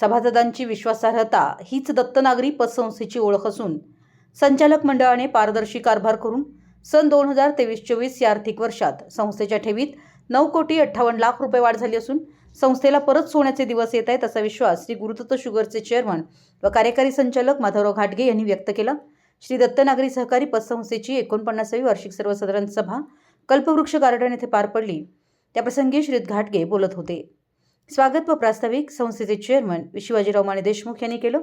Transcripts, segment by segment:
सभासदांची विश्वासार्हता हीच दत्तनागरी पतसंस्थेची ओळख असून संचालक मंडळाने पारदर्शी कारभार करून सन दोन हजार तेवीस चोवीस या आर्थिक वर्षात संस्थेच्या ठेवीत नऊ कोटी अठ्ठावन्न लाख रुपये वाढ झाली असून संस्थेला परत सोन्याचे दिवस येत आहेत असा विश्वास श्री गुरुदत्त शुगरचे चेअरमन व कार्यकारी संचालक माधवराव घाटगे यांनी व्यक्त केला. श्री दत्तनागरी सहकारी पतसंस्थेची एकोणपन्नासावी वार्षिक सर्वसाधारण सभा कल्पवृक्ष गार्डन येथे पार पडली. त्याप्रसंगी श्री घाटगे बोलत होते. स्वागत व प्रास्ताविक संस्थेचे चेअरमन शिवाजीराव माने देशमुख यांनी केलं.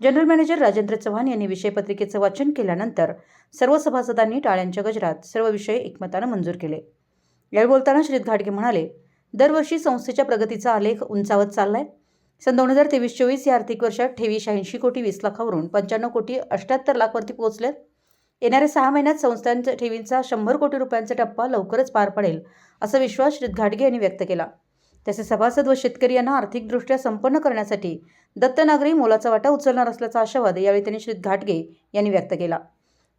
जनरल मॅनेजर राजेंद्र चव्हाण यांनी विषयपत्रिकेचं वाचन केल्यानंतर सर्व सभासदांनी टाळ्यांच्या गजरात सर्व विषय एकमतानं मंजूर केले. यावेळी बोलताना श्रीत घाटगे म्हणाले दरवर्षी संस्थेच्या प्रगतीचा आलेख उंचावत चाललाय. सन दोन हजार तेवीस चोवीस या आर्थिक वर्षात ठेवी शहाऐंशी कोटी वीस लाखावरून पंच्याण्णव कोटी अष्ट्याहत्तर लाखवरती पोहोचल्यात येणाऱ्या सहा महिन्यात संस्थांच्या ठेवींचा शंभर कोटी रुपयांचा टप्पा लवकरच पार पडेल असा विश्वास श्रीत घाटगे यांनी व्यक्त केला. तसेच सभासद व शेतकरी यांना आर्थिकदृष्ट्या संपन्न करण्यासाठी दत्तनागरी मोलाचा वाटा उचलणार असल्याचा आशावाद यावेळी त्यांनी श्री घाटगे यांनी व्यक्त केला.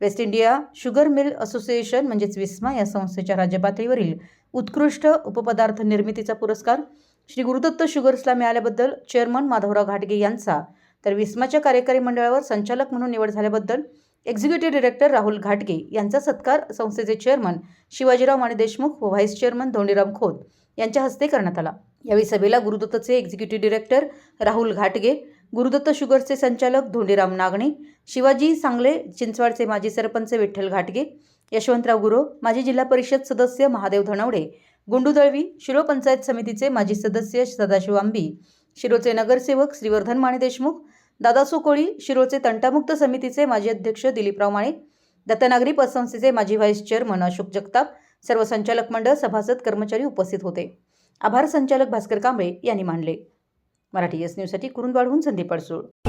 West India Sugar Mill Association म्हणजेच विस्मा या संस्थेच्या राज्यपातळीवरील उत्कृष्ट उपपदार्थ निर्मितीचा पुरस्कार श्री गुरुदत्त शुगर्सला मिळाल्याबद्दल चेअरमन माधवराव घाटगे यांचा तर विस्माच्या कार्यकारी मंडळावर संचालक म्हणून निवड झाल्याबद्दल एक्झिक्युटिव्ह डिरेक्टर राहुल घाटगे यांचा सत्कार संस्थेचे चेअरमन शिवाजीराव माने देशमुख व व्हाईस चेअरमन धोंडीराम खोत यांच्या हस्ते करण्यात आला. यावेळी सभेला गुरुदत्तचे एक्झिक्युटिव्ह डिरेक्टर राहुल घाटगे गुरुदत्त शुगरचे संचालक धोंडीराम नागणे शिवाजी सांगले चिंचवाडचे माजी सरपंच विठ्ठल घाटगे यशवंतराव गुरो माजी जिल्हा परिषद सदस्य महादेव धनवडे गुंडू दळवी शिरो पंचायत समितीचे माजी सदस्य सदाशिव आंबी शिरोचे नगरसेवक श्रीवर्धन माने देशमुख दादासो कोळी शिरोचे तंटामुक्त समितीचे माजी अध्यक्ष दिलीपराव माने दत्तनागरी पतसंस्थेचे माजी व्हाईस चेअरमन अशोक जगताप सर्व संचालक मंडळ सभासद कर्मचारी उपस्थित होते. आभार संचालक भास्कर कांबळे यांनी मानले. मराठी एस न्यूजसाठी कुरुंदवाडहून संदीप अडसूळ.